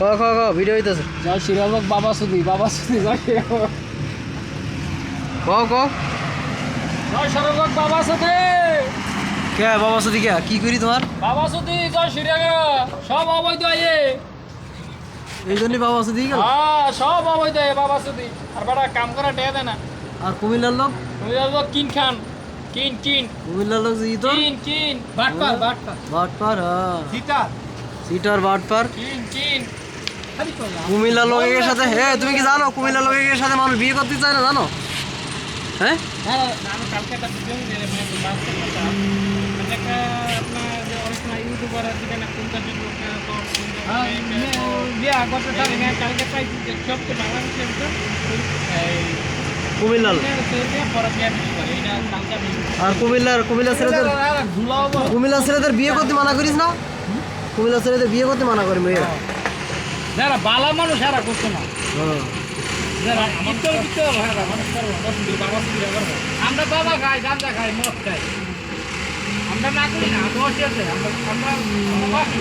ক ক ক ভিডিও হইতেছে। জয় শ্রীরামক বাবা সুদি বাবা সুদি জয় ক। ক জয় শ্রীরামক বাবা সুদি কে বাবা সাথে কে? কি করি তোমার? বাবা সুদি জয় শ্রীরাম সব অবৈধ আয়ে এই জন্যই বাবা সাথে গেল? হ্যাঁ সব অবৈধ আয়ে বাবা সুদি আর বড় কাম করা টেয়া দেয় না। আর কুমিল্লার লোক? তুমি যাব কিন খান? কিন কিন। কুমিল্লার লোক ই তো কিন কিন। বাটপার বাটপার। বাটপার হ্যাঁ। সীতা সিটার বাটপার। কিন কিন। কুমিল্লার লোকের সাথে হ্যাঁ তুমি কি জানো? কুমিল্লার লোকের সাথে মানুষ বিয়ে করতে চায় না জানো? হ্যাঁ? হ্যাঁ মানে মানে একটা আপনার যে অনেক না ইউটিউবার আছে কেন কোনটা ভিডিও তো বিয়া করতে পারি না কালকে প্রায় সবচেয়ে বাংলাদেশের ভিতর এই কুমিল্লার লোক। পরে বিয়া বিক্রি করে এটা কালকে আমি আর কুমিল্লার কুমিল্লার ছেলেদের ধুলাও কুমিল্লার ছেলেদের বিয়ে করতে মানা করিস না? কুমিল্লার ছেলেদের বিয়ে করতে মানা করি মেয়েরা যারা বালা মানুষ এরা করতো না। যারা মানুষ করব আমরা বাবা খাই গাঁজা খাই মদ খাই। আমরা না করি না দোষী আছে আমরা আমরা আমরা বাকি।